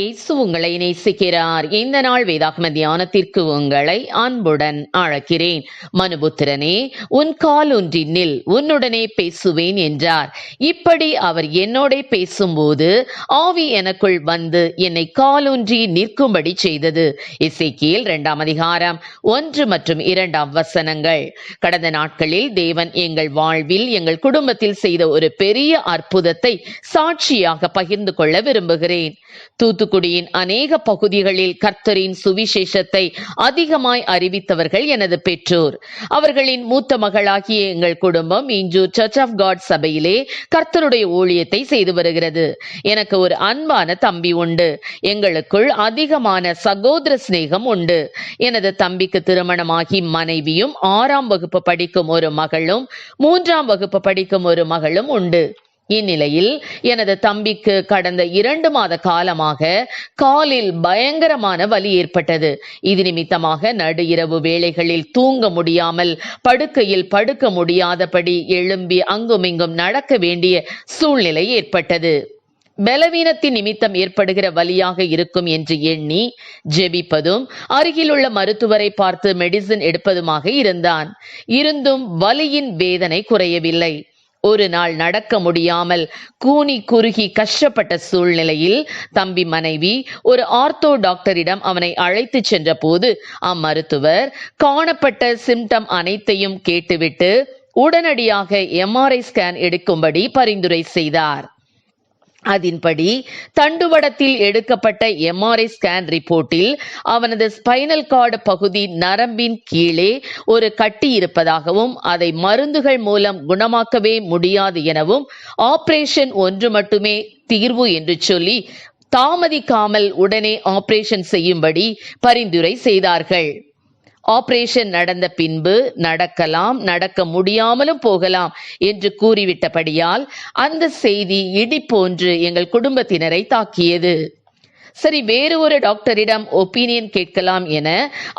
இயேசு உங்களை நேசிக்கிறார். இந்த நாள் வேதாகம தியானத்திற்கு உங்களை அன்புடன் அழைக்கிறேன். மனுபுத்திரனே உன் கால் ஒன்றினில் உன்னுடனே பேசுவேன் என்றார். இப்படி அவர் என்னோட பேசும்போது ஆவி எனக்குள் வந்து என்னை காலொன்றி நிற்கும்படி செய்தது. இசைக்கியல் இரண்டாம் அதிகாரம் ஒன்று மற்றும் இரண்டாம் வசனங்கள். கடந்த நாட்களில் தேவன் எங்கள் வாழ்வில் எங்கள் குடும்பத்தில் செய்த ஒரு பெரிய அற்புதத்தை சாட்சியாக பகிர்ந்து கொள்ள விரும்புகிறேன். தூத்துக்குடியின் அநேக பகுதிகளில் கர்த்தரின் சுவிசேஷத்தை அதிகமாய் அறிவித்தவர்கள் எனது பெற்றோர். அவர்களின் மூத்த மகளாகிய எங்கள் குடும்பம் இன்று சர்ச் ஆஃப் காட் சபையிலே கர்த்தருடைய ஊழியத்தை செய்து வருகிறது. எனக்கு ஒரு அன்பான தம்பி உண்டு. எங்களுக்குள் அதிகமான சகோதர சிநேகம் உண்டு. எனது தம்பிக்கு திருமணமாகி மனைவியும் ஆறாம் வகுப்பு படிக்கும் ஒரு மகளும் மூன்றாம் வகுப்பு படிக்கும் ஒரு மகளும் உண்டு. இந்நிலையில் எனது தம்பிக்கு கடந்த இரண்டு மாத காலமாக காலில் பயங்கரமான வலி ஏற்பட்டது. இது நிமித்தமாக நடு இரவு வேளைகளில் தூங்க முடியாமல் படுக்கையில் படுக்க முடியாதபடி எழும்பி அங்குமிங்கும் நடக்க வேண்டிய சூழ்நிலை ஏற்பட்டது. பலவீனத்தின் நிமித்தம் ஏற்படுகிற வலியாக இருக்கும் என்று எண்ணி ஜெபிப்பதும் அருகிலுள்ள மருத்துவரை பார்த்து மெடிசின் எடுப்பதுமாக இருந்தான். இருந்தும் வலியின் வேதனை குறையவில்லை. ஒரு நாள் நடக்க முடியாமல் கூனி குறுகி கஷ்டப்பட்ட சூழ்நிலையில் தம்பி மனைவி ஒரு ஆர்த்தோ டாக்டரிடம் அவனை அழைத்து சென்ற போது அம்மருத்துவர் காணப்பட்ட சிம்டம் அனைத்தையும் கேட்டுவிட்டு உடனடியாக எம்ஆர்ஐ ஸ்கேன் எடுக்கும்படி பரிந்துரை செய்தார். அதன்படி தண்டுவடத்தில் எடுக்கப்பட்ட எம்ஆர்ஐ ஸ்கேன் ரிப்போர்ட்டில் அவனது ஸ்பைனல் கார்டு பகுதி நரம்பின் கீழே ஒரு கட்டி இருப்பதாகவும் அதை மருந்துகள் மூலம் குணமாக்கவே முடியாது எனவும் ஆபரேஷன் ஒன்று மட்டுமே தீர்வு என்று சொல்லி தாமதிக்காமல் உடனே ஆபரேஷன் செய்யும்படி பரிந்துரை செய்தார்கள். ஆபரேஷன் நடந்த பின்பு நடக்கலாம் நடக்க முடியாமலும் போகலாம் என்று கூறிவிட்டபடியால் அந்த செய்தி இடி போன்று எங்கள் குடும்பத்தினரை தாக்கியது. சரி வேறு ஒரு டாக்டரிடம் ஒப்பீனியன் கேட்கலாம் என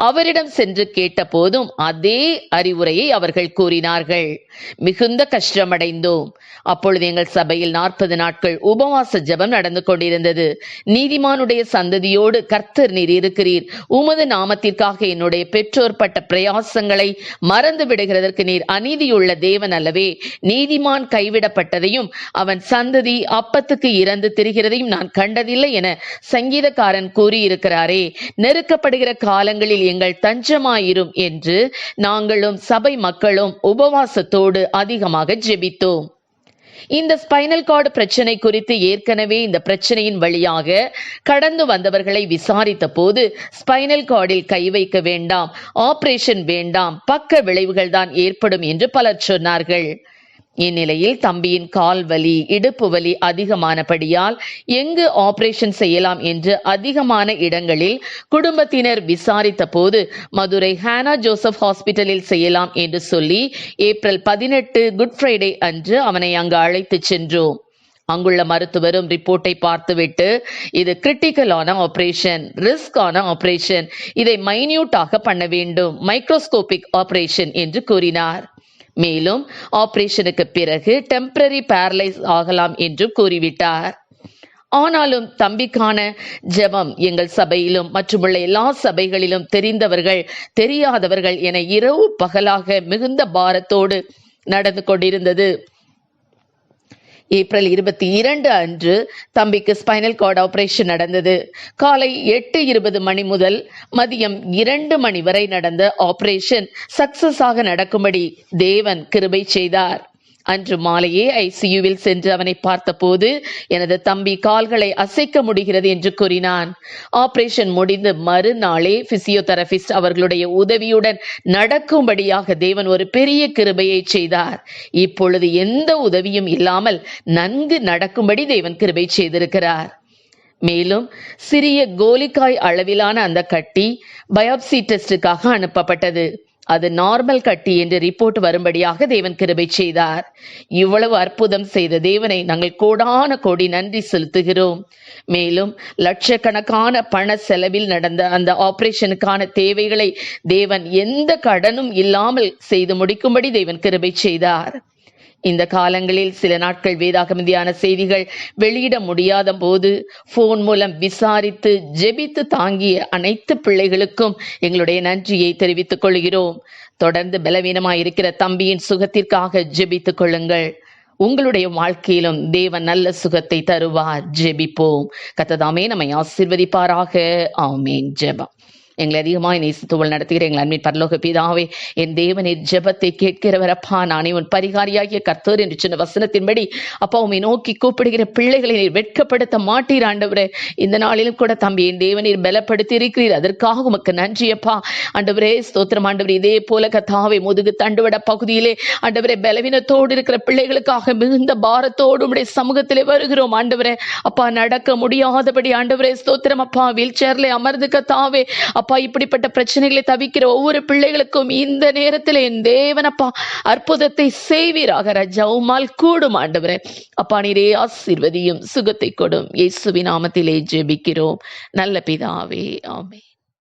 அவரிடம் சென்று கேட்ட போதும் அதே அறிவுரையை அவர்கள் கூறினார்கள். மிகுந்த கஷ்டமடைந்தோம். அப்பொழுது எங்கள் சபையில் நாற்பது நாட்கள் உபவாச ஜபம் நடந்து கொண்டிருந்தது. நீதிமானுடைய சந்ததியோடு கர்த்தர் நீர் இருக்கிறீர். உமது நாமத்திற்காக என்னுடைய பெற்றோர் பட்ட பிரயாசங்களை மறந்து விடுகிறதற்கு நீர் அநீதியுள்ள தேவன் அல்லவே. நீதிமான் கைவிடப்பட்டதையும் அவன் சந்ததி அப்பத்துக்கு இறந்து திரிகிறதையும் நான் கண்டதில்லை என சங்கீதக்காரன் கூறியிருக்கிறாரே நெருக்கப்படுகிற காலங்களில் எங்கள் தஞ்சமாயிரும் என்று நாங்களும் சபை மக்களும் உபவாசத்தோடு அதிகமாக ஜெபித்தோம். இந்த ஸ்பைனல் கார்டு பிரச்சனை குறித்து ஏற்கனவே இந்த பிரச்சனையின் வழியாக கடந்து வந்தவர்களை விசாரித்த போது ஸ்பைனல் கார்டில் கை வைக்க வேண்டாம் ஆபரேஷன் வேண்டாம் பக்க விளைவுகள் தான் ஏற்படும் என்று பலர் சொன்னார்கள். இந்நிலையில் தம்பியின் கால் வலி இடுப்பு வலி அதிகமானபடியால் எங்கு ஆபரேஷன் செய்யலாம் என்று அதிகமான இடங்களில் குடும்பத்தினர் விசாரித்த போது மதுரை ஹானா ஜோசப் ஹாஸ்பிட்டலில் செய்யலாம் என்று சொல்லி ஏப்ரல் பதினெட்டு குட் ஃப்ரைடே அன்று அவனை அங்கு அழைத்துச் சென்றோம். அங்குள்ள மருத்துவரும் ரிப்போர்ட்டை பார்த்துவிட்டு இது கிரிட்டிக்கலான ஆபரேஷன் ரிஸ்க் ஆபரேஷன் இதை மைன்யூட்டாக பண்ண வேண்டும் மைக்ரோஸ்கோபிக் ஆபரேஷன் என்று கூறினார். மேலும் ஆபரேஷனுக்கு பிறகு டெம்பரரி பேரலைஸ் ஆகலாம் என்று கூறிவிட்டார். ஆனாலும் தம்பிக்கான ஜெபம் எங்கள் சபையிலும் மற்றுமுள்ள எல்லா சபைகளிலும் தெரிந்தவர்கள் தெரியாதவர்கள் என இரவு பகலாக மிகுந்த பாரத்தோடு நடந்து கொண்டிருந்தது. ஏப்ரல் இருபத்தி இரண்டு அன்று தம்பிக்கு ஸ்பைனல் கார்டு ஆபரேஷன் நடந்தது. காலை எட்டு இருபது மணி முதல் மதியம் இரண்டு மணி வரை நடந்த ஆபரேஷன் சக்சஸ் ஆக நடக்கும்படி தேவன் கிருபை செய்தார். அன்று மாலையே ஐசியூவில் சென்று அவனை பார்த்தபோது எனது தம்பி கால்களை அசைக்க முடிகிறது என்று கூறினான். ஆபரேஷன் முடிந்து மறுநாளே பிசியோதெரபிஸ்ட் அவர்களுடைய உதவியுடன் நடக்கும்படியாக தேவன் ஒரு பெரிய கிருபையை செய்தார். இப்பொழுது எந்த உதவியும் இல்லாமல் நன்கு நடக்கும்படி தேவன் கிருபை செய்திருக்கிறார். மேலும் சிறிய கோலிக்காய் அளவிலான அந்த கட்டி பயாப்சி டெஸ்டுக்காக அனுப்பப்பட்டது. அது நார்மல் கட்டி என்று ரிப்போர்ட் வரும்படியாக தேவன் கிருபை செய்தார். இவ்வளவு அற்புதம் செய்த தேவனை நாங்கள் கோடான கோடி நன்றி செலுத்துகிறோம். மேலும் லட்சக்கணக்கான பண செலவில் நடந்த அந்த ஆபரேஷனுக்கான தேவைகளை தேவன் எந்த கடனும் இல்லாமல் செய்து முடிக்கும்படி தேவன் கிருபை செய்தார். இந்த காலங்களில் சில நாட்கள் வேதாகமதியான செய்திகள் வெளியிட முடியாத போது போன் மூலம் விசாரித்து ஜெபித்து தாங்கிய அனைத்து பிள்ளைகளுக்கும் எங்களுடைய நன்றியை தெரிவித்துக் கொள்கிறோம். தொடர்ந்து பலவீனமாயிருக்கிற தம்பியின் சுகத்திற்காக ஜெபித்துக் கொள்ளுங்கள். உங்களுடைய வாழ்க்கையிலும் தேவன் நல்ல சுகத்தை தருவார். ஜெபிப்போம். கத்ததாமே நம்மை ஆசிர்வதிப்பாராக. ஆமேன். ஜெபம். எங்களை அதிகமாய் நேசித்துவள் நடத்துகிற எங்கள் அன்பின் பரலோக பிதாவே என் தேவனின் ஜெபத்தை கேட்கிறவர் அப்பா நானே உன் பரிகாரியாகிய கர்த்தர் என்று சொன்ன வசனத்தின்படி அப்பா உண்மை நோக்கி கூப்பிடுகிற பிள்ளைகளை நீர் வெட்கப்படுத்த மாட்டீர் ஆண்டவரே. இந்த நாளிலும் கூட தம்பி என் தேவனீர் பலப்படுத்தி இருக்கிறீர் அதற்காக உமக்கு நன்றி அப்பா. ஆண்டவரே ஸ்தோத்திரம் ஆண்டவர். இதே போல கத்தாவை முதுகு தண்டுவட பகுதியிலே ஆண்டவரே பலவீனத்தோடு இருக்கிற பிள்ளைகளுக்காக மிகுந்த பாரத்தோடு உடைய சமூகத்திலே வருகிறோம் ஆண்டவரே. அப்பா நடக்க முடியாதபடி ஆண்டவரே ஸ்தோத்திரம் அப்பா. வீல் சேர்ல அமர்ந்து கத்தாவே அப்பா இப்படிப்பட்ட பிரச்சனைகளை தவிக்கிற ஒவ்வொரு பிள்ளைகளுக்கும் இந்த நேரத்தில் என் தேவனப்பா அற்புதத்தை செய்வீராக ராஜா கூடும் ஆண்டவரே. அப்பா நீரே ஆசீர்வதியும் சுகத்தை கொடும். இயேசுவின் நாமத்திலே ஜெபிக்கிறோம். நல்ல பிதாவே ஆமே